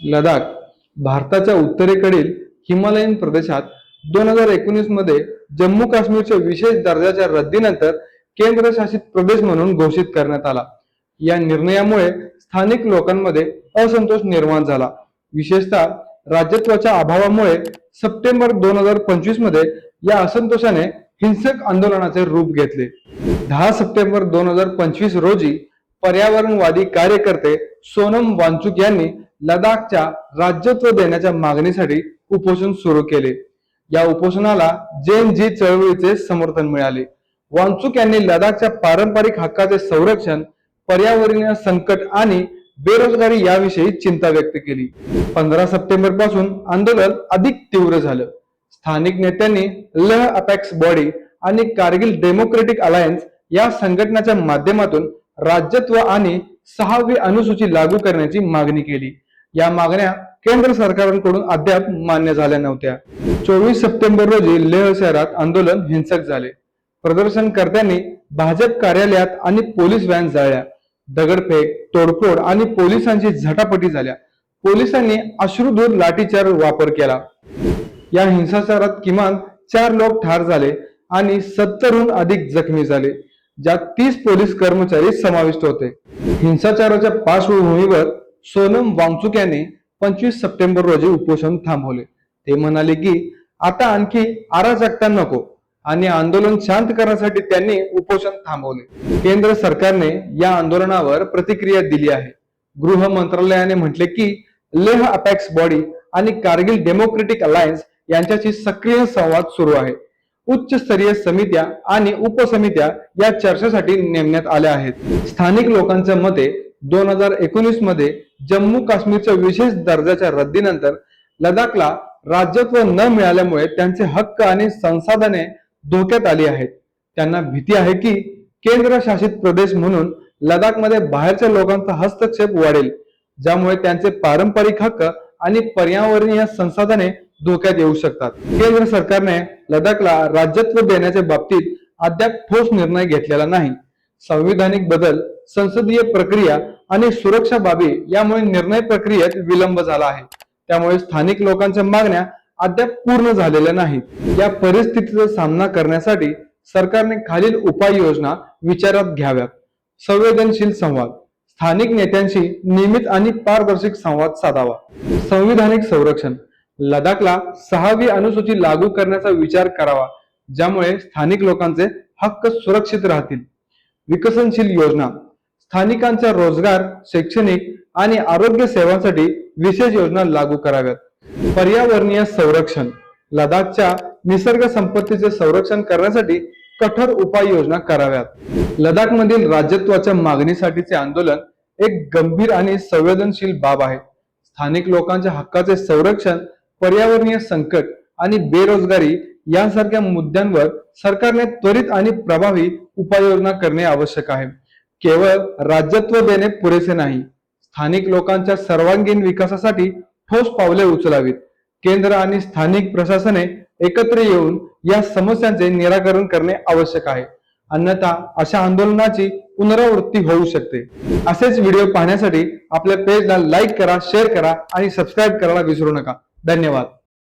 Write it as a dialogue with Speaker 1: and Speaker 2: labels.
Speaker 1: लडाख भारताच्या उत्तरेकडील हिमालयन प्रदेशात दोन हजार एकोणीसमध्ये जम्मू काश्मीरच्या विशेष दर्जाच्या रद्दीनंतर केंद्रशासित प्रदेश म्हणून घोषित करण्यात आला. या निर्णयामुळे स्थानिक लोकांमध्ये असंतोष निर्माण झाला. विशेषतः राज्यत्वाच्या अभावामुळे सप्टेंबर दोन हजार पंचवीसमध्ये या असंतोषाने हिंसक आंदोलनाचे रूप घेतले. दहा सप्टेंबर दोन हजार पंचवीस रोजी पर्यावरणवादी कार्यकर्ते सोनम वांचुक यांनी लडाखच्या राज्यत्व देण्याच्या मागणीसाठी उपोषण सुरू केले. या उपोषणाला जैन जी चळवळीचे समर्थन मिळाले. वांचुक यांनी लडाखच्या पारंपरिक हक्काचे संरक्षण पर्यावरणीय संकट आणि बेरोजगारी याविषयी चिंता व्यक्त केली. पंधरा सप्टेंबरपासून आंदोलन अधिक तीव्र झालं. स्थानिक नेत्यांनी लह अपॅक्स बॉडी आणि कारगिल डेमोक्रेटिक अलायन्स या संघटनाच्या माध्यमातून राज्यत्व आणि सहावी अनुसूची लागू करण्याची मागणी केली. या मागण्या केंद्र सरकारकडून अद्याप मान्य झाल्या नव्हत्या. चोवीस सप्टेंबर रोजी लेह शहरात आंदोलन हिंसक झाले. प्रदर्शनकर्त्यांनी भाजप कार्यालयात आणि पोलीस व्हॅन जाळल्या. दगडफेक तोडफोड आणि पोलिसांची झटापटी झाल्या. पोलिसांनी अश्रुधूर लाठीचार वापर केला. या हिंसाचारात किमान चार लोक ठार झाले आणि सत्तरहून अधिक जखमी झाले ज्यात तीस पोलीस कर्मचारी समाविष्ट होते. हिंसाचाराच्या पार्श्वभूमीवर सोनम वांगचुक यांनी पंचवीस सप्टेंबर रोजी उपोषण थांबवले. ते म्हणाले की आता आणखी आराजकता नको आणि आंदोलन शांत करण्यासाठी त्यांनी उपोषण थांबवले. केंद्र सरकारने या आंदोलनावर प्रतिक्रिया दिली आहे. गृह मंत्रालयाने म्हटले की लेह अपेक्स बॉडी आणि कारगिल डेमोक्रेटिक अलायन्स यांच्याशी सक्रिय संवाद सुरू आहे. उच्च स्तरीय समित्या आणि उपसमित्या या चर्चेसाठी नेमण्यात आल्या आहेत. स्थानिक लोकांच्या मते दोन हजार एकोणीसमध्ये जम्मू काश्मीरच्या विशेष दर्जाच्या रद्दीनंतर लडाखला राज्यत्व न मिळाल्यामुळे त्यांचे हक्क आणि संसाधने धोक्यात आली आहेत. त्यांना भीती आहे की केंद्र शासित प्रदेश म्हणून लडाखमध्ये बाहेरच्या लोकांचा हस्तक्षेप वाढेल ज्यामुळे त्यांचे पारंपरिक हक्क आणि पर्यावरणीय संसाधने धोक्यात येऊ शकतात. केंद्र सरकारने लडाखला राज्यत्व देण्याच्या बाबतीत अद्याप ठोस निर्णय घेतलेला नाही. संविधानिक बदल संसदीय प्रक्रिया आणि सुरक्षा बाबी यामुळे निर्णय प्रक्रियेत विलंब झाला आहे. त्यामुळे स्थानिक लोकांच्या मागण्या अद्याप पूर्ण झालेल्या नाहीत. या परिस्थितीचा सामना करण्यासाठी सरकारने खालील उपाययोजना विचारात घ्याव्यात. संवेदनशील संवाद. स्थानिक नेत्यांशी नियमित आणि पारदर्शक संवाद साधावा. संविधानिक संरक्षण. लडाखला सहावी अनुसूची लागू करण्याचा विचार करावा ज्यामुळे स्थानिक लोकांचे हक्क सुरक्षित राहतील. विकसनशील योजना स्थानिकांचा रोजगार शैक्षणिक आणि आरोग्य सेवांसाठी विशेष योजना लागू कराव्यात. पर्यावरणीय संरक्षण लडाखच्या निसर्ग संपत्तीचे संरक्षण करण्यासाठी कठोर उपाययोजना कराव्यात. लडाखमधील राज्यत्वाच्या मागणीसाठीचे आंदोलन एक गंभीर आणि संवेदनशील बाब आहे. स्थानिक लोकांच्या हक्काचे संरक्षण पर्यावरणीय संकट आणि बेरोजगारी यांसारख्या मुद्द्यांवर सरकारने त्वरित आणि प्रभावी उपाययोजना करणे आवश्यक आहे. केवळ राज्यत्व देणे पुरेसे नाही. स्थानिक लोकांच्या सर्वांगीण विकासासाठी ठोस पावले उचलावीत. केंद्र आणि स्थानिक प्रशासने एकत्र येऊन या समस्यांचे निराकरण करणे आवश्यक आहे. अन्यथा अशा आंदोलनाची पुनरावृत्ती होऊ शकते. असेच व्हिडिओ पाहण्यासाठी आपल्या पेजला लाईक करा शेअर करा आणि सबस्क्राईब करायला विसरू नका. धन्यवाद.